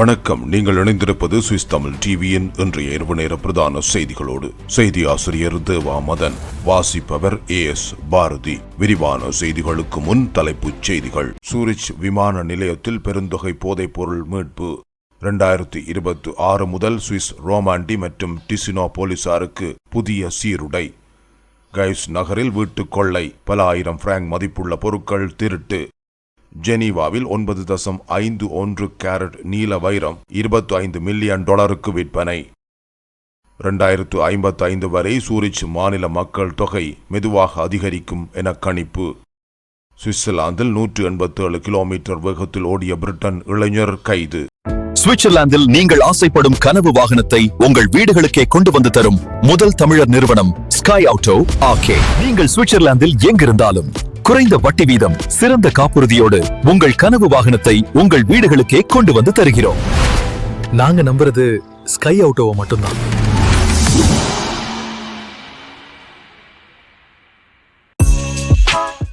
வணக்கம். நீங்கள் இணைந்திருப்பது சுவிஸ் தமிழ் டிவியின் இன்றைய இரவு நேர பிரதான செய்திகளோடு. செய்தி ஆசிரியர் தேவா மதன் வாசிப்பவர் ஏ எஸ் பாரதி. விரிவான செய்திகளுக்கு முன் தலைப்புச் செய்திகள். சூரிச் விமான நிலையத்தில் பெருந்தொகை போதைப் பொருள் மீட்பு. இரண்டாயிரத்தி இருபத்தி ஆறு முதல் சுவிஸ் ரோமாண்டி மற்றும் டிசினோ போலீசாருக்கு புதிய சீருடை. கைஸ் நகரில் வீட்டுக் கொள்ளை. பல ஆயிரம் பிராங்க் மதிப்புள்ள பொருட்கள் திருட்டு. ஜெனீவாவில் ஒன்பது தசம் ஐந்து ஒன்று கேரட் நீல வைரம் இருபத்தி ஐந்து மில்லியன் டாலருக்கு விற்பனை. இரண்டாயிரத்து ஐம்பத்தி ஐந்து வரை சூரிச் மாநில மக்கள் தொகை மெதுவாக அதிகரிக்கும் என கணிப்பு. சுவிட்சர்லாந்தில் நூற்று எண்பத்தேழு கிலோமீட்டர் வேகத்தில் ஓடிய பிரிட்டன் இளைஞர் கைது. சுவிட்சர்லாந்தில் நீங்கள் ஆசைப்படும் கனவு வாகனத்தை உங்கள் வீடுகளுக்கே கொண்டு வந்து தரும் முதல் தமிழர் நிறுவனம் ஸ்கை ஆட்டோ ஆகே. நீங்கள் சுவிட்சர்லாந்தில் எங்கிருந்தாலும் குறைந்த வட்டி வீதம் சிறந்த காப்புறுதியோடு உங்கள் கனவு வாகனத்தை உங்கள் வீடுகளுக்கே கொண்டு வந்து தருகிறோம். நாங்க நம்புறது ஸ்கை அவுட்டோவை மட்டும்தான்.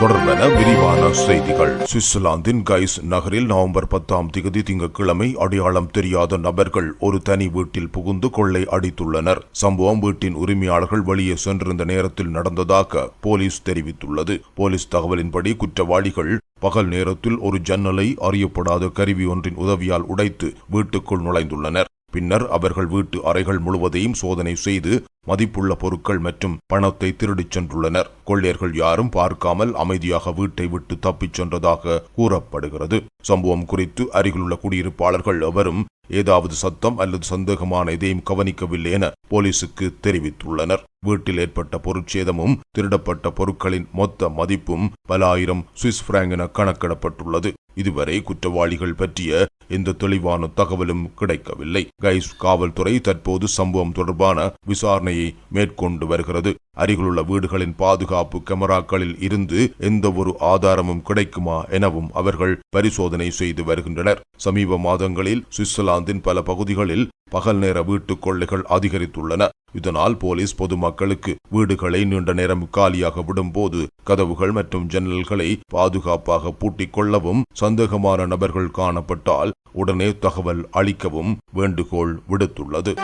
தொடர்பென விரிவான செய்திகள். சுவிட்சர்லாந்தின் கைஸ் நகரில் நவம்பர் பத்தாம் திகதி திங்கட்கிழமை அடையாளம் தெரியாத நபர்கள் ஒரு தனி வீட்டில் புகுந்து கொள்ளை அடித்துள்ளனர். சம்பவம் வீட்டின் உரிமையாளர்கள் வெளியே சென்றிருந்த நேரத்தில் நடந்ததாக போலீஸ் தெரிவித்துள்ளது. போலீஸ் தகவலின்படி குற்றவாளிகள் பகல் நேரத்தில் ஒரு ஜன்னலை அறியப்படாத கருவி ஒன்றின் உதவியால் உடைத்து வீட்டுக்குள் நுழைந்துள்ளனர். பின்னர் அவர்கள் வீட்டு அறைகள் முழுவதையும் சோதனை செய்து மதிப்புள்ள பொருட்கள் மற்றும் பணத்தை திருடிச் சென்றுள்ளனர். கொள்ளையர்கள் யாரும் பார்க்காமல் அமைதியாக வீட்டை விட்டு தப்பிச் சென்றதாக கூறப்படுகிறது. சம்பவம் குறித்து அருகிலுள்ள குடியிருப்பாளர்கள் எவரும் ஏதாவது சத்தம் அல்லது சந்தேகமான எதையும் கவனிக்கவில்லை என போலீசுக்கு தெரிவித்துள்ளனர். வீட்டில் ஏற்பட்ட பொருட்சேதமும் திருடப்பட்ட பொருட்களின் மொத்த மதிப்பும் பல ஆயிரம் சுவிஸ் பிராங்க் என கணக்கிடப்பட்டுள்ளது. இதுவரை குற்றவாளிகள் பற்றிய எந்த தெளிவான தகவலும் கிடைக்கவில்லை. கைஸ் காவல்துறை தற்போது சம்பவம் தொடர்பான விசாரணையை மேற்கொண்டு வருகிறது. அருகிலுள்ள வீடுகளின் பாதுகாப்பு கேமராக்களில் இருந்து எந்த ஒரு ஆதாரமும் கிடைக்குமா எனவும் அவர்கள் பரிசோதனை செய்து வருகின்றனர். சமீப மாதங்களில் சுவிட்சர்லாந்தின் பல பகுதிகளில் பகல் நேர வீட்டுக் கொள்ளைகள் அதிகரித்துள்ளன. இதனால் போலீஸ் பொதுமக்களுக்கு வீடுகளை நீண்ட நேரம் காலியாக விடும்போது கதவுகள் மற்றும் ஜன்னல்களை பாதுகாப்பாக பூட்டிக் கொள்ளவும் சந்தேகமான நபர்கள் காணப்பட்டால் உடனே தகவல் அளிக்கவும் வேண்டுகோள் விடுத்துள்ளது.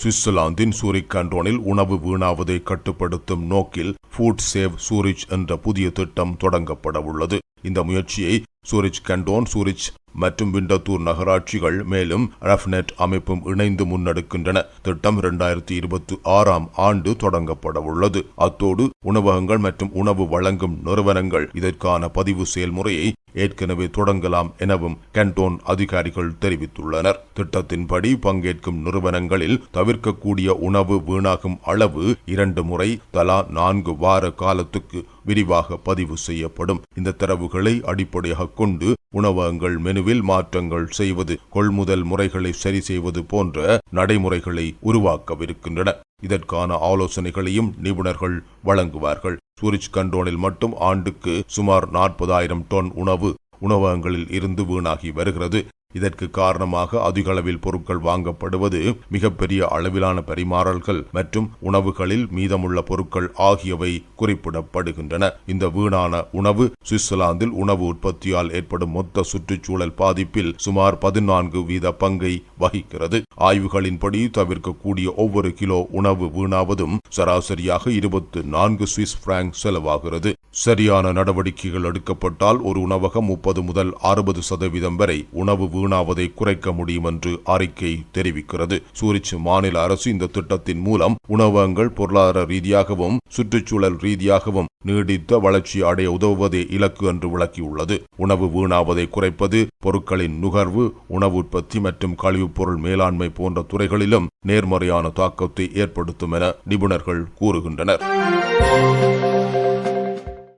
சுவிட்சர்லாந்தின் சூரிக் கண்டோனில் உணவு வீணாவதை கட்டுப்படுத்தும் நோக்கில் ஃபுட் சேவ் சூரிச் என்ற புதிய திட்டம் தொடங்கப்பட உள்ளது. இந்த முயற்சியை சூரிச் கண்டோன் சூரிச் மற்றும் விண்டத்தூர் நகராட்சிகள் மேலும் ரஃப்நெட் அமைப்பும் இணைந்து முன்னெடுக்கின்றன. திட்டம் இரண்டாயிரத்தி இருபத்தி ஆறாம் ஆண்டு தொடங்கப்பட உள்ளது. அத்தோடு உணவகங்கள் மற்றும் உணவு வழங்கும் நிறுவனங்கள் இதற்கான பதிவு செயல்முறையை ஏற்கனவே தொடங்கலாம் எனவும் கண்டோன் அதிகாரிகள் தெரிவித்துள்ளனர். திட்டத்தின்படி பங்கேற்கும் நிறுவனங்களில் தவிர்க்கக்கூடிய உணவு வீணாகும் அளவு இரண்டு முறை தலா நான்கு வார காலத்துக்கு விரிவாக பதிவு செய்யப்படும். இந்த தரவுகளை அடிப்படையாக கொண்டு உணவகங்கள் மெனுவில் மாற்றங்கள் செய்வது கொள்முதல் முறைகளை சரி செய்வது போன்ற நடைமுறைகளை உருவாக்கவிருக்கின்றன. இதற்கான ஆலோசனைகளையும் நிபுணர்கள் வழங்குவார்கள். சூரிச் கண்டோனில் மட்டும் ஆண்டுக்கு சுமார் நாற்பதாயிரம் டன் உணவு உணவகங்களில் இருந்து வீணாகி வருகிறது. இதற்கு காரணமாக அதிக அளவில் பொருட்கள் வாங்கப்படுவது மிகப்பெரிய அளவிலான பரிமாறல்கள் மற்றும் உணவுகளில் மீதமுள்ள பொருட்கள் ஆகியவை குறிப்பிடப்படுகின்றன. இந்த வீணான உணவு சுவிட்சர்லாந்தில் உணவு உற்பத்தியால் ஏற்படும் மொத்த சுற்றுச்சூழல் பாதிப்பில் சுமார் பதினான்கு வீத பங்கை வகிக்கிறது. ஆய்வுகளின்படி தவிர்க்கக்கூடிய ஒவ்வொரு கிலோ உணவு வீணாவதும் சராசரியாக இருபத்து நான்கு சுவிஸ் பிராங்க் செலவாகிறது. சரியான நடவடிக்கைகள் எடுக்கப்பட்டால் ஒரு உணவகம் முப்பது முதல் அறுபது சதவீதம் வரை உணவு வீணாவதை குறைக்க முடியும் என்று அறிக்கை தெரிவிக்கிறது. சூரிச் மாநில அரசு இந்த திட்டத்தின் மூலம் உணவகங்கள் பொருளாதார ரீதியாகவும் சுற்றுச்சூழல் ரீதியாகவும் நீடித்த வளர்ச்சி அடைய உதவுவதே இலக்கு என்று விளக்கியுள்ளது. உணவு வீணாவதை குறைப்பது பொருட்களின் நுகர்வு உணவு உற்பத்தி மற்றும் கழிவுப் பொருள் மேலாண்மை போன்ற துறைகளிலும் நேர்மறையான தாக்கத்தை ஏற்படுத்தும் என நிபுணர்கள் கூறுகின்றனர்.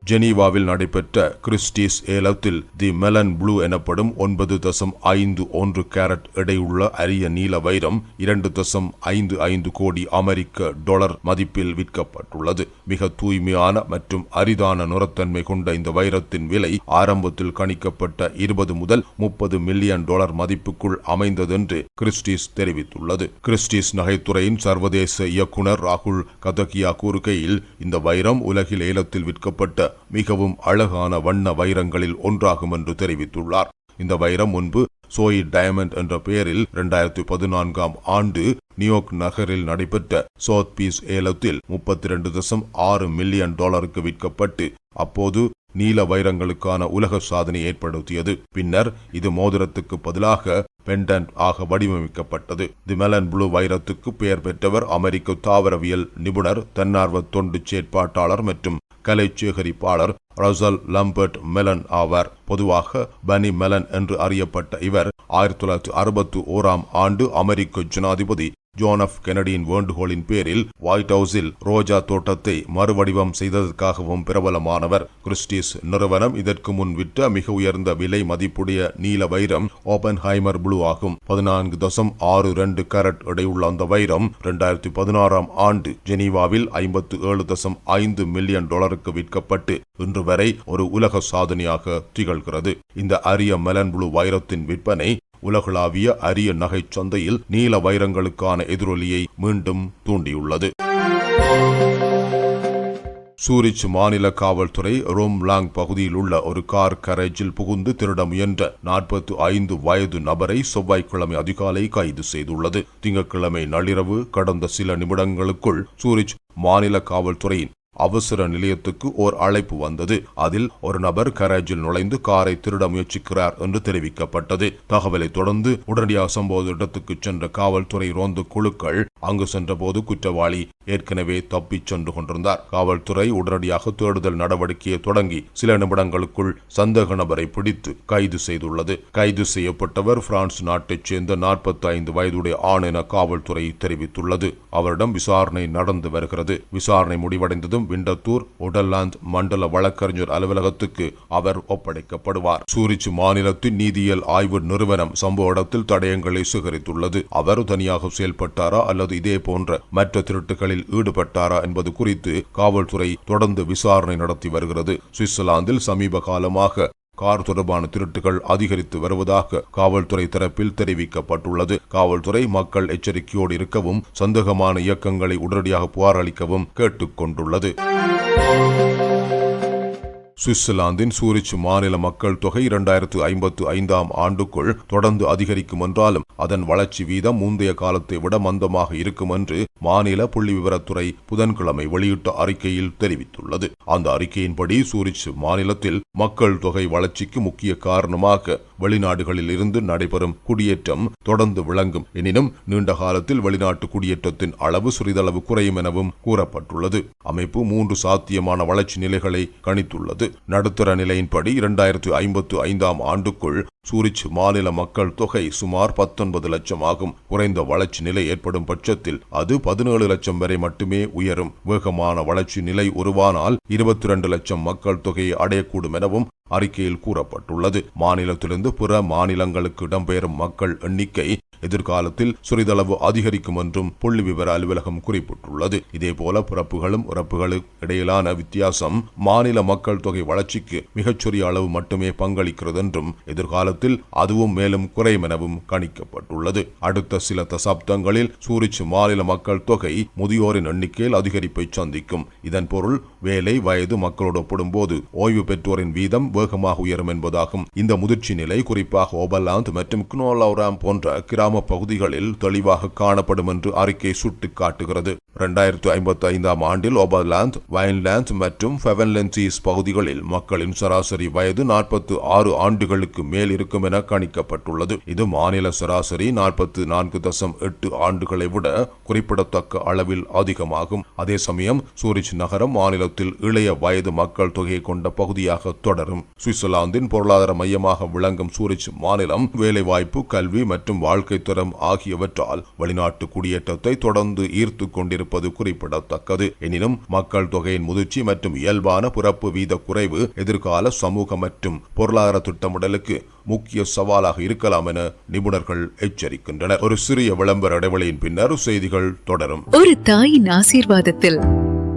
ஜெனீவாவில் நடைபெற்ற கிறிஸ்டிஸ் ஏலத்தில் தி மெலன் ப்ளூ எனப்படும் ஒன்பது தசம் ஐந்து ஒன்று கேரட் எடையுள்ள அரிய நீல வைரம் இரண்டு தசம் ஐந்து ஐந்து கோடி அமெரிக்க டாலர் மதிப்பில் விற்கப்பட்டுள்ளது. மிக தூய்மையான மற்றும் அரிதான நுரத்தன்மை கொண்ட இந்த வைரத்தின் விலை ஆரம்பத்தில் கணிக்கப்பட்ட இருபது முதல் முப்பது மில்லியன் டாலர் மதிப்புக்குள் அமைந்ததென்று கிறிஸ்டிஸ் தெரிவித்துள்ளது. கிறிஸ்டிஸ் நகைத்துறையின் சர்வதேச இயக்குனர் ராகுல் கதகியா கூறுகையில் இந்த வைரம் உலகில் ஏலத்தில் விற்கப்பட்ட மிகவும் அழகான வண்ண வைரங்களில் ஒன்றாகும் என்று தெரிவித்துள்ளார். இந்த வைரம் முன்பு சோயி டயமண்ட் என்ற பெயரில் இரண்டாயிரத்தி பதினான்காம் ஆண்டு நியூயார்க் நகரில் நடைபெற்ற சோத் பீஸ் ஏலத்தில் முப்பத்தி ரெண்டு தசம் ஆறு மில்லியன் டாலருக்கு விற்கப்பட்டு அப்போது நீல வைரங்களுக்கான உலக சாதனை ஏற்படுத்தியது. பின்னர் இது மோதிரத்துக்கு பதிலாக பெண்டன்ட் ஆக வடிவமைக்கப்பட்டது. தி மெலன் ப்ளூ வைரத்துக்கு பெயர் பெற்றவர் அமெரிக்க தாவரவியல் நிபுணர் தன்னார்வ தொண்டு செயற்பாட்டாளர் மற்றும் கலை சேகரிப்பாளர் ரசல் லம்பர்ட் மெலன் ஆவார். பொதுவாக பனி மெலன் என்று அறியப்பட்ட இவர் ஆயிரத்தி தொள்ளாயிரத்தி அறுபத்தி ஓராம் ஆண்டு அமெரிக்க ஜனாதிபதி ஜோன் எஃப் கெனடியின் வேண்டுகோளின் பேரில் ஒயிட் ஹவுஸில் ரோஜா தோட்டத்தை மறுவடிவம் செய்ததற்காகவும் பிரபலமானவர். கிறிஸ்டிஸ் நிறுவனம் இதற்கு முன் விற்ற மிக உயர்ந்த விலை மதிப்புடைய நீல வைரம் ஓபன் ஹைமர் ப்ளூ ஆகும். பதினான்கு தசம் ஆறு ரெண்டு கேரட் எடையுள்ள அந்த வைரம் இரண்டாயிரத்தி பதினாறாம் ஆண்டு ஜெனீவாவில் ஐம்பத்து ஏழு தசம் ஐந்து மில்லியன் டாலருக்கு விற்கப்பட்டு இன்று வரை ஒரு உலக சாதனையாக திகழ்கிறது. இந்த அரிய மெலன் ப்ளூ வைரத்தின் விற்பனை உலகளாவிய அரிய நகைச் சந்தையில் நீல வைரங்களுக்கான எதிரொலியை மீண்டும் தூண்டியுள்ளது. சூரிச் மாநில காவல்துறை ரோம்லாங் பகுதியில் உள்ள ஒரு கார் கரேஜில் புகுந்து திருட முயன்ற நாற்பத்தி ஐந்து வயது நபரை செவ்வாய்க்கிழமை அதிகாலை கைது செய்துள்ளது. திங்கட்கிழமை நள்ளிரவு கடந்த சில நிமிடங்களுக்குள் சூரிச் மாநில காவல்துறையின் அவசர நிலையத்துக்கு ஓர் அழைப்பு வந்தது. அதில் ஒரு நபர் கரேஜில் நுழைந்து காரை திருட முயற்சிக்கிறார் என்று தெரிவிக்கப்பட்டது. தகவலை தொடர்ந்து உடனடியாக சம்பவ இடத்துக்கு சென்ற காவல்துறை ரோந்து குழுக்கள் அங்கு சென்றபோது குற்றவாளி ஏற்கனவே தப்பிச் சென்று கொண்டிருந்தார். காவல்துறை உடனடியாக தேடுதல் நடவடிக்கையை தொடங்கி சில நிமிடங்களுக்குள் சந்தேக நபரை பிடித்து கைது செய்துள்ளது. கைது செய்யப்பட்டவர் பிரான்ஸ் நாட்டைச் சேர்ந்த நாற்பத்தி ஐந்து வயதுடைய ஆண் என காவல்துறை தெரிவித்துள்ளது. அவரிடம் விசாரணை நடந்து வருகிறது. விசாரணை முடிவடைந்ததும் விண்டத்தூர் உடல்லாந்த் மண்டல வழக்கறிஞர் அலுவலகத்துக்கு அவர் ஒப்படைக்கப்படுவார். சூரிச் மாநிலத்தின் நீதியியல் ஆய்வு நிறுவனம் சம்பவ இடத்தில் தடயங்களை சுகரித்துள்ளது. அவர் தனியாக செயல்பட்டாரா அல்லது இதே போன்ற மற்ற திருட்டுகளில் ஈடுபட்டாரா என்பது குறித்து காவல்துறை தொடர்ந்து விசாரணை நடத்தி வருகிறது. சுவிட்சர்லாந்தில் சமீப காலமாக கார் தொடர்பான திருட்டுகள் அதிகரித்து வருவதாக காவல்துறை தரப்பில் தெரிவிக்கப்பட்டுள்ளது. காவல்துறை மக்கள் எச்சரிக்கையோடு இருக்கவும் சந்தேகமான இயக்கங்களை உடனடியாக புகாரளிக்கவும் கேட்டுக்கொண்டுள்ளது. சுவிட்சர்லாந்தின் சூரிச் மாநில மக்கள் தொகை இரண்டாயிரத்து ஐம்பத்து ஐந்தாம் ஆண்டுக்குள் தொடர்ந்து அதிகரிக்கும் என்றாலும் அதன் வளர்ச்சி வீதம் முந்தைய காலத்தை விட மந்தமாக இருக்கும் என்று மாநில புள்ளி விவரத்துறை புதன்கிழமை வெளியிட்ட அறிக்கையில் தெரிவித்துள்ளது. அந்த அறிக்கையின்படி சூரிச் மாநிலத்தில் மக்கள் தொகை வளர்ச்சிக்கு முக்கிய காரணமாக வெளிநாடுகளில் இருந்து நடைபெறும் குடியேற்றம் தொடர்ந்து விளங்கும் எனினும் நீண்ட காலத்தில் வெளிநாட்டு குடியேற்றத்தின் அளவு சிறிதளவு குறையும் எனவும் கூறப்பட்டுள்ளது. அமைப்பு மூன்று சாத்தியமான வளர்ச்சி நிலைகளை கணித்துள்ளது. நடுத்தர நிலையின்படி இரண்டாயிரத்து ஐம்பத்து ஐந்தாம் ஆண்டுக்குள் சூரிச் மாநில மக்கள் தொகை சுமார் பத்தொன்பது லட்சம் ஆகும். குறைந்த வளர்ச்சி நிலை ஏற்படும் பட்சத்தில் அது பதினேழு லட்சம் வரை மட்டுமே உயரும். வேகமான வளர்ச்சி நிலை உருவானால் இருபத்தி இரண்டு லட்சம் மக்கள் தொகையை அடையக்கூடும் எனவும் அறிக்கையில் கூறப்பட்டுள்ளது. மாநிலத்திலிருந்து பிற மாநிலங்களுக்கு இடம்பெயரும் மக்கள் எண்ணிக்கை எதிர்காலத்தில் சிறிதளவு அதிகரிக்கும் என்றும் புள்ளி விவர அலுவலகம் குறிப்பிட்டுள்ளது. இதேபோல பிறப்புகளும் இறப்புகளுக்கு இடையிலான வித்தியாசம் மாநில மக்கள் தொகை வளர்ச்சிக்கு மிகச்சிறிய அளவு மட்டுமே பங்களிக்கிறது என்றும் எதிர்காலத்தில் அதுவும் மேலும் குறையும் எனவும் கணிக்கப்பட்டுள்ளது. அடுத்த சில தசாப்தங்களில் சூரிச் மாநில மக்கள் தொகை முதியோரின் எண்ணிக்கையில் அதிகரிப்பை சந்திக்கும். இதன் பொருள் வேலை வயது மக்களோடு ஒப்பிடும்போது ஓய்வு பெற்றோரின் வீதம் வேகமாக உயரும் என்பதாகும். இந்த முதிர்ச்சி நிலை குறிப்பாக ஓபர்லாந்து மற்றும் குனோலௌராம் போன்ற கிராம பகுதிகளில் தெளிவாக காணப்படும் என்று அறிக்கை சுட்டிக்காட்டுகிறது. இரண்டாயிரத்து ஐம்பத்தி ஐந்தாம் ஆண்டில் ஓபர்லாந்து வயன்லாந்து மற்றும் ஃபெவன்லென்சீஸ் பகுதிகளில் மக்களின் சராசரி வயது நாற்பத்து ஆறு ஆண்டுகளுக்கு மேல் இருக்கும் என கணிக்கப்பட்டுள்ளது. இது மாநில சராசரி நாற்பத்து நான்கு தசம் எட்டு ஆண்டுகளை விட குறிப்பிடத்தக்க அளவில் அதிகமாகும். அதே சமயம் சூரிச் நகரம் மாநிலத்தில் இளைய வயது மக்கள் தொகையை கொண்ட பகுதியாக தொடரும். சுவிட்சர்லாந்தின் பொருளாதார மையமாக விளங்கும் சூரிச் மாநிலம் வேலைவாய்ப்பு கல்வி மற்றும் வாழ்க்கை தரம் ஆகியவற்றால் வெளிநாட்டு குடியேற்றத்தை தொடர்ந்து ஈர்த்து கொண்டிருப்பது குறிப்பிடத்தக்கது. எனினும் மக்கள் தொகையின் முதிர்ச்சி மற்றும் இயல்பான பிறப்பு வீத குறைவு எதிர்கால சமூக மற்றும் பொருளாதார திட்டமிடலுக்கு முக்கிய சவாலாக இருக்கலாம் என நிபுணர்கள் எச்சரிக்கின்றனர். ஒரு சிறிய விளம்பர இடைவெளியின் பின்னர் செய்திகள் தொடரும். ஒரு தாயின் ஆசீர்வாதத்தில்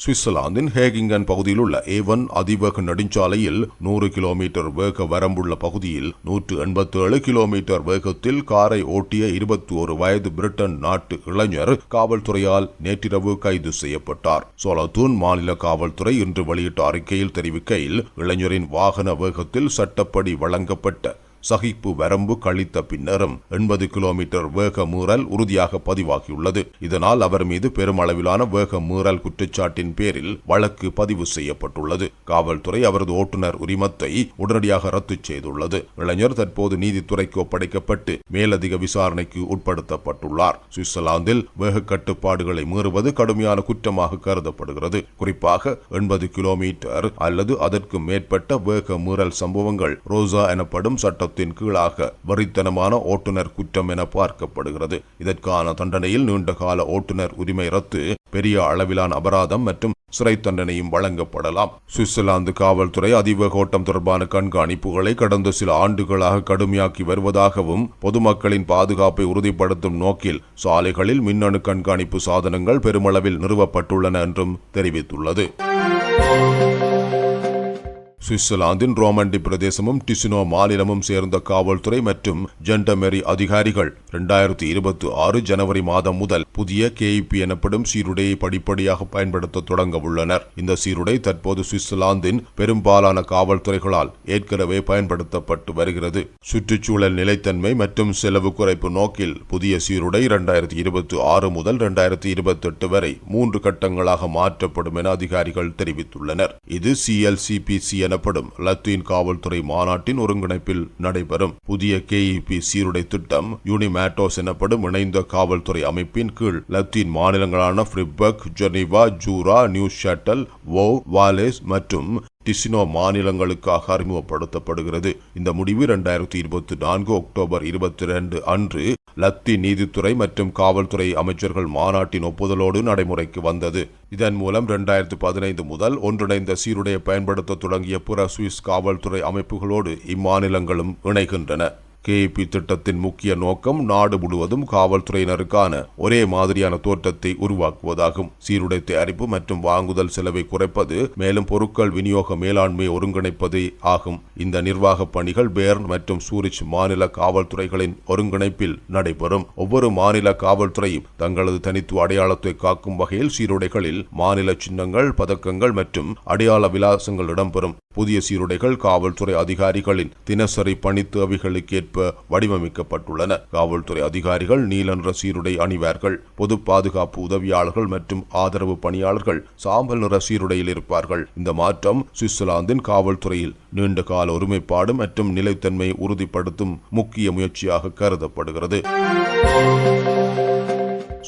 சுவிட்சர்லாந்தின் ஹேகிங்கன் பகுதியில் உள்ள ஏவன் அதிவேக நெடுஞ்சாலையில் நூறு கிலோமீட்டர் வேக வரம்புள்ள பகுதியில் நூற்று எண்பத்தேழு கிலோமீட்டர் வேகத்தில் காரை ஓட்டிய இருபத்தி ஒரு வயது பிரிட்டன் நாட்டு இளைஞர் காவல்துறையால் நேற்றிரவு கைது செய்யப்பட்டார். சோலத்தூன் மாநில காவல்துறை இன்று வெளியிட்ட அறிக்கையில் தெரிவிக்கையில் இளைஞரின் வாகன வேகத்தில் சட்டப்படி வழங்கப்பட்ட சகிப்பு வரம்பு கழித்த பின்னரும் எண்பது கிலோமீட்டர் வேக மீறல் உறுதியாக பதிவாகியுள்ளது. இதனால் அவர் மீது பெருமளவிலான வேக மீறல் குற்றச்சாட்டின் பேரில் வழக்கு பதிவு செய்யப்பட்டுள்ளது. காவல்துறை அவரது ஓட்டுநர் உரிமத்தை உடனடியாக ரத்து செய்துள்ளது. இளைஞர் தற்போது நீதித்துறைக்கு ஒப்படைக்கப்பட்டு மேலதிக விசாரணைக்கு உட்படுத்தப்பட்டுள்ளார். சுவிட்சர்லாந்தில் வேக கட்டுப்பாடுகளை மீறுவது கடுமையான குற்றமாக கருதப்படுகிறது. குறிப்பாக எண்பது கிலோமீட்டர் அல்லது அதற்கு மேற்பட்ட வேக மீறல் சம்பவங்கள் ரோசா எனப்படும் சட்ட சட்டத்தின் கீழாக வரித்தனமான ஓட்டுநர் குற்றம் என பார்க்கப்படுகிறது. இதற்கான தண்டனையில் நீண்டகால ஓட்டுநர் உரிமை ரத்து பெரிய அளவிலான அபராதம் மற்றும் சிறை தண்டனையும் வழங்கப்படலாம். சுவிட்சர்லாந்து காவல்துறை அதிவேக ஓட்டம் தொடர்பான கண்காணிப்புகளை கடந்த சில ஆண்டுகளாக கடுமையாக்கி வருவதாகவும் பொதுமக்களின் பாதுகாப்பை உறுதிப்படுத்தும் நோக்கில் சாலைகளில் மின்னணு கண்காணிப்பு சாதனங்கள் பெருமளவில் நிறுவப்பட்டுள்ளன என்றும் தெரிவித்துள்ளது. சுவிட்சர்லாந்தின் ரோமண்டி பிரதேசமும் டிசினோ மாநிலமும் சேர்ந்த காவல்துறை மற்றும் ஜெண்டமெரி அதிகாரிகள் இரண்டாயிரத்தி இருபத்தி ஆறு ஜனவரி மாதம் முதல் புதிய கேஇபி எனப்படும் சீருடையை படிப்படியாக பயன்படுத்த தொடங்க உள்ளனர். இந்த சீருடை தற்போது சுவிட்சர்லாந்தின் பெரும்பாலான காவல்துறைகளால் ஏற்கனவே பயன்படுத்தப்பட்டு வருகிறது. சுற்றுச்சூழல் நிலைத்தன்மை மற்றும் செலவு குறைப்பு நோக்கில் புதிய சீருடை இரண்டாயிரத்தி இருபத்தி ஆறு முதல் இரண்டாயிரத்தி இருபத்தி எட்டு வரை மூன்று கட்டங்களாக மாற்றப்படும் என அதிகாரிகள் தெரிவித்துள்ளனர். இது சிஎல்சிபிசி எனப்படும் லத்தீன் காவல்துறை மாநாட்டின் ஒருங்கிணைப்பில் நடைபெறும் புதிய கேஇபி சீருடை திட்டம் யூனிமேட்டோஸ் எனப்படும் இணைந்த காவல்துறை அமைப்பின் கீழ் Latin மாநிலங்களான Fribourg Geneva Jura Neuchatel Vaud Valais மற்றும் டிசினோ மாநிலங்களுக்காக அறிமுகப்படுத்தப்படுகிறது. இந்த முடிவு இரண்டாயிரத்தி இருபத்தி நான்கு அக்டோபர் இருபத்தி இரண்டு அன்று லத்தி நீதித்துறை மற்றும் காவல்துறை அமைச்சர்கள் மாநாட்டின் ஒப்புதலோடு நடைமுறைக்கு வந்தது. இதன் மூலம் இரண்டாயிரத்து பதினைந்து முதல் ஒன்றிணைந்த சீருடையை பயன்படுத்த தொடங்கிய புற சுவிஸ் காவல்துறை அமைப்புகளோடு இம்மாநிலங்களும் இணைகின்றன. கேபி திட்டத்தின் முக்கிய நோக்கம் நாடு முழுவதும் காவல்துறையினருக்கான ஒரே மாதிரியான தோற்றத்தை உருவாக்குவதாகும். சீருடை தயாரிப்பு மற்றும் வாங்குதல் செலவை குறைப்பது மேலும் பொருட்கள் விநியோக மேலாண்மையை ஒருங்கிணைப்பது ஆகும். இந்த நிர்வாக பணிகள் பேர்ன் மற்றும் சூரிச் மாநில காவல்துறைகளின் ஒருங்கிணைப்பில் நடைபெறும். ஒவ்வொரு மாநில காவல்துறையும் தங்களது தனித்துவ அடையாளத்தை காக்கும் வகையில் சீருடைகளில் மாநில சின்னங்கள் பதக்கங்கள் மற்றும் அடையாள விலாசங்கள் இடம்பெறும். புதிய சீருடைகள் காவல்துறை அதிகாரிகளின் தினசரி பணி தேவைகளுக்கேற்ப வடிவமைக்கப்பட்டுள்ளன. காவல்துறை அதிகாரிகள் நீல நிற சீருடை அணிவார்கள். பொது பாதுகாப்பு உதவியாளர்கள் மற்றும் ஆதரவு பணியாளர்கள் சாம்பல் நிற சீருடையில் இருப்பார்கள். இந்த மாற்றம் சுவிட்சர்லாந்தின் காவல்துறையில் நீண்ட கால ஒருமைப்பாடு மற்றும் நிலைத்தன்மையை உறுதிப்படுத்தும் முக்கிய முயற்சியாக கருதப்படுகிறது.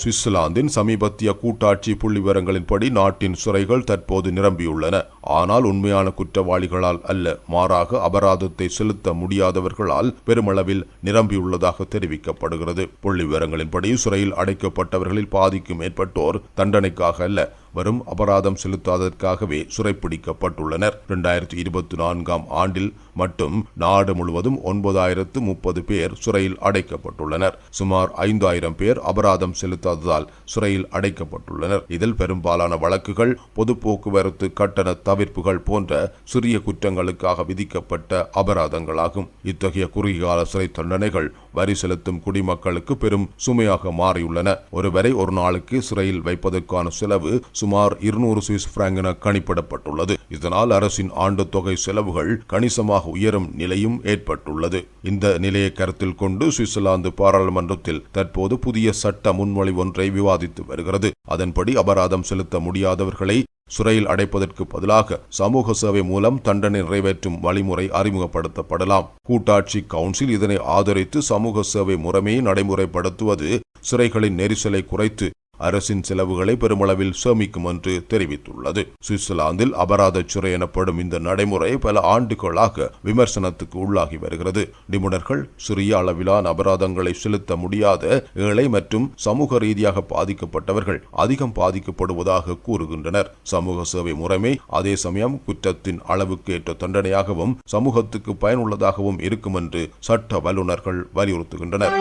சுவிட்சர்லாந்தின் சமீபத்திய கூட்டாட்சி புள்ளிவிவரங்களின்படி நாட்டின் சிறைகள் தற்போது நிரம்பியுள்ளன. ஆனால் உண்மையான குற்றவாளிகளால் அல்ல மாறாக அபராதத்தை செலுத்த முடியாதவர்களால் பெருமளவில் நிரம்பியுள்ளதாக தெரிவிக்கப்படுகிறது. புள்ளிவிவரங்களின்படி சிறையில் அடைக்கப்பட்டவர்களில் பாதிக்கும் மேற்பட்டோர் தண்டனைக்காக அல்ல வரும் அபராதம் செலுத்தாததற்காகவே சிறைப்பிடிக்கப்பட்டுள்ளனர். இரண்டாயிரத்தி இருபத்தி நான்காம் ஆண்டில் மட்டும் நாடு முழுவதும் ஒன்பதாயிரத்து முப்பது பேர் சிறையில் அடைக்கப்பட்டுள்ளனர். சுமார் ஐந்தாயிரம் பேர் அபராதம் செலுத்தாததால் சிறையில் அடைக்கப்பட்டுள்ளனர். இதில் பெரும்பாலான வழக்குகள் பொது போக்குவரத்து கட்டண தவிர்ப்புகள் போன்ற சிறிய குற்றங்களுக்காக விதிக்கப்பட்ட அபராதங்களாகும். இத்தகைய குறுகிய கால சிறை தண்டனைகள் வரி செலுத்தும் குடிமக்களுக்கு பெரும் சுமையாக மாறியுள்ளன. ஒருவரை ஒரு நாளுக்கு சிறையில் வைப்பதற்கான செலவு சுமார் இருநூறு சுவிஸ் பிராங்க் என கணிப்பிடப்பட்டுள்ளது. இதனால் அரசின் ஆண்டு தொகை செலவுகள் கணிசமாக உயரும் நிலையும் ஏற்பட்டுள்ளது. இந்த நிலையை கருத்தில் கொண்டு சுவிட்சர்லாந்து பாராளுமன்றத்தில் தற்போது புதிய சட்ட முன்மொழிவு ஒன்றை விவாதித்து வருகிறது. அதன்படி அபராதம் செலுத்த முடியாதவர்களை சிறையில் அடைப்பதற்கு பதிலாக சமூக சேவை மூலம் தண்டனை நிறைவேற்றும் வழிமுறை அறிமுகப்படுத்தப்படலாம். கூட்டாட்சி கவுன்சில் இதனை ஆதரித்து சமூக சேவை முறைமையை நடைமுறைப்படுத்துவது சிறைகளின் நெரிசலை குறைத்து அரசின் செலவுகளை பெருமளவில் சேமிக்கும் என்று தெரிவித்துள்ளது. சுவிட்சர்லாந்தில் அபராத சிறை எனப்படும் இந்த நடைமுறை பல ஆண்டுகளாக விமர்சனத்துக்கு உள்ளாகி வருகிறது. நிபுணர்கள் சிறிய அளவிலான அபராதங்களை செலுத்த முடியாத ஏழை மற்றும் சமூக ரீதியாக பாதிக்கப்பட்டவர்கள் அதிகம் பாதிக்கப்படுவதாக கூறுகின்றனர். சமூக சேவை முறைமை அதே சமயம் குற்றத்தின் அளவுக்கு ஏற்ற தண்டனையாகவும் சமூகத்துக்கு பயனுள்ளதாகவும் இருக்கும் என்று சட்ட வல்லுநர்கள் வலியுறுத்துகின்றனர்.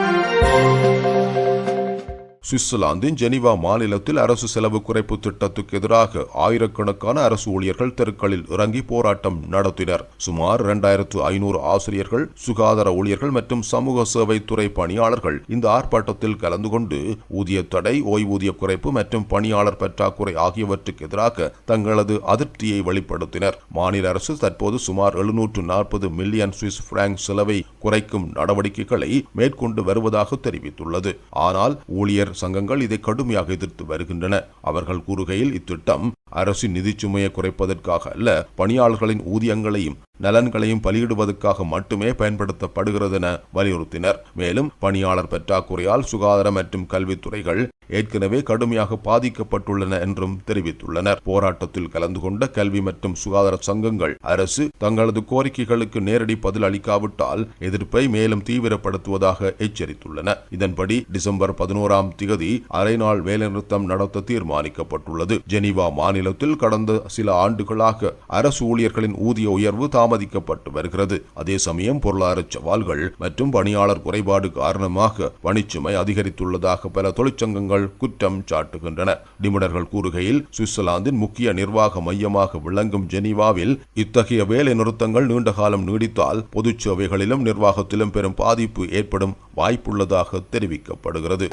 சுவிட்சர்லாந்தின் ஜெனீவா மாநிலத்தில் அரசு செலவு குறைப்பு திட்டத்துக்கு எதிராக ஆயிரக்கணக்கான அரசு ஊழியர்கள் தெருக்களில் இறங்கி போராட்டம் நடத்தினர். சுமார் இரண்டாயிரத்து ஐநூறு ஆசிரியர்கள் சுகாதார ஊழியர்கள் மற்றும் சமூக சேவை துறை பணியாளர்கள் இந்த ஆர்ப்பாட்டத்தில் கலந்து கொண்டு ஊதிய தடை ஓய்வூதிய குறைப்பு மற்றும் பணியாளர் பற்றாக்குறை ஆகியவற்றுக்கு எதிராக தங்களது அதிருப்தியை வெளிப்படுத்தினர். மாநில அரசு தற்போது சுமார் எழுநூற்று நாற்பது மில்லியன் சுவிஸ் பிராங்க் செலவை குறைக்கும் நடவடிக்கைகளை மேற்கொண்டு வருவதாக தெரிவித்துள்ளது. ஆனால் ஊழியர் சங்கங்கள் இதை கடுமையாக எதிர்த்து வருகின்றன. அவர்கள் கூறுகையில் இத்திட்டம் அரசின் நிதி சுமையை குறைப்பதற்காக அல்ல பணியாளர்களின் ஊதியங்களையும் நலன்களையும் பலியிடுவதற்காக மட்டுமே பயன்படுத்தப்படுகிறது என வலியுறுத்தினர். மேலும் பணியாளர் பற்றாக்குறையால் சுகாதார மற்றும் கல்வித்துறைகள் ஏற்கனவே கடுமையாக பாதிக்கப்பட்டுள்ளன என்றும் தெரிவித்துள்ளனர். போராட்டத்தில் கலந்து கொண்ட கல்வி மற்றும் சுகாதார சங்கங்கள் அரசு தங்களது கோரிக்கைகளுக்கு நேரடி பதில் அளிக்காவிட்டால் எதிர்ப்பை மேலும் தீவிரப்படுத்துவதாக எச்சரித்துள்ளன. இதன்படி டிசம்பர் பதினோராம் திகதி அரைநாள் வேலைநிறுத்தம் நடத்த தீர்மானிக்கப்பட்டுள்ளது. ஜெனீவா மாநிலத்தில் கடந்த சில ஆண்டுகளாக அரசு ஊழியர்களின் ஊதிய உயர்வு தாமதிக்கப்பட்டு வருகிறது. அதே சமயம் பொருளாதார சவால்கள் மற்றும் பணியாளர் குறைபாடு காரணமாக பணிச்சுமை அதிகரித்துள்ளதாக பல தொழிற்சங்கங்கள் குற்றம் சாட்டுகின்றன. நிபுணர்கள் கூறுகையில் சுவிட்சர்லாந்தின் முக்கிய நிர்வாக மையமாக விளங்கும் ஜெனீவாவில் இத்தகைய வேலை நிறுத்தங்கள் நீண்ட காலம் நீடித்தால் பொது சேவைகளிலும் நிர்வாகத்திலும் பெரும் பாதிப்பு ஏற்படும் வாய்ப்புள்ளதாக தெரிவிக்கப்படுகிறது.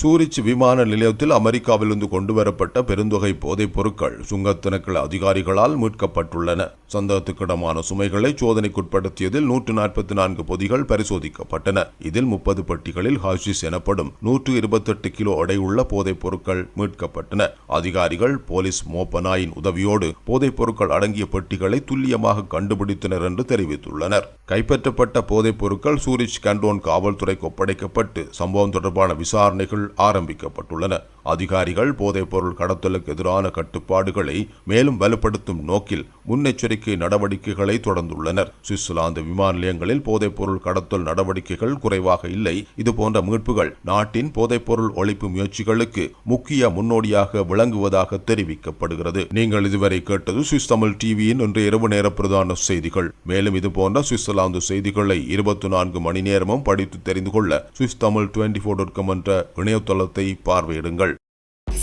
சூரிச் விமான நிலையத்தில் அமெரிக்காவிலிருந்து கொண்டுவரப்பட்ட பெருந்தொகை போதைப் பொருட்கள் சுங்கத்திணக்கள அதிகாரிகளால் மீட்கப்பட்டுள்ளன. சந்தேகத்துக்கிடமான சுமைகளை சோதனைக்குட்படுத்தியதில் நூற்று நாற்பத்தி நான்கு பொதிகள் பரிசோதிக்கப்பட்டன. இதில் முப்பது பெட்டிகளில் ஹாஷிஸ் எனப்படும் நூற்று இருபத்தெட்டு கிலோ எடையுள்ள போதைப் பொருட்கள் மீட்கப்பட்டன. அதிகாரிகள் போலீஸ் மோப்பனாயின் உதவியோடு போதைப் பொருட்கள் அடங்கிய பெட்டிகளை துல்லியமாக கண்டுபிடித்தனர் என்று தெரிவித்துள்ளனர். கைப்பற்றப்பட்ட போதைப் பொருட்கள் சூரிச் கண்டோன் காவல்துறைக்கு ஒப்படைக்கப்பட்டு சம்பவம் தொடர்பான விசாரணைகள் ஆரம்பிக்கப்பட்டுள்ளன. அதிகாரிகள் போதைப்பொருள் கடத்தலுக்கு எதிரான கட்டுப்பாடுகளை மேலும் வலுப்படுத்தும் நோக்கில் முன்னெச்சரிக்கை நடவடிக்கைகளை தொடர்ந்துள்ளனர். சுவிட்சர்லாந்து விமான நிலையங்களில் போதைப்பொருள் கடத்தல் நடவடிக்கைகள் குறைவாக இல்லை. இதுபோன்ற மீட்புகள் நாட்டின் போதைப்பொருள் ஒழிப்பு முயற்சிகளுக்கு முக்கிய முன்னோடியாக விளங்குவதாக தெரிவிக்கப்படுகிறது. நீங்கள் இதுவரை கேட்டது சுவிஸ் தமிழ் டிவியின் இன்று இரவு நேர பிரதான செய்திகள். மேலும் இதுபோன்ற சுவிட்சர்லாந்து செய்திகளை இருபத்தி நான்கு மணி நேரமும் படித்து தெரிந்து கொள்ள Swiss Tamil twenty four dot com என்ற இணையதளத்தை பார்வையிடுங்கள்.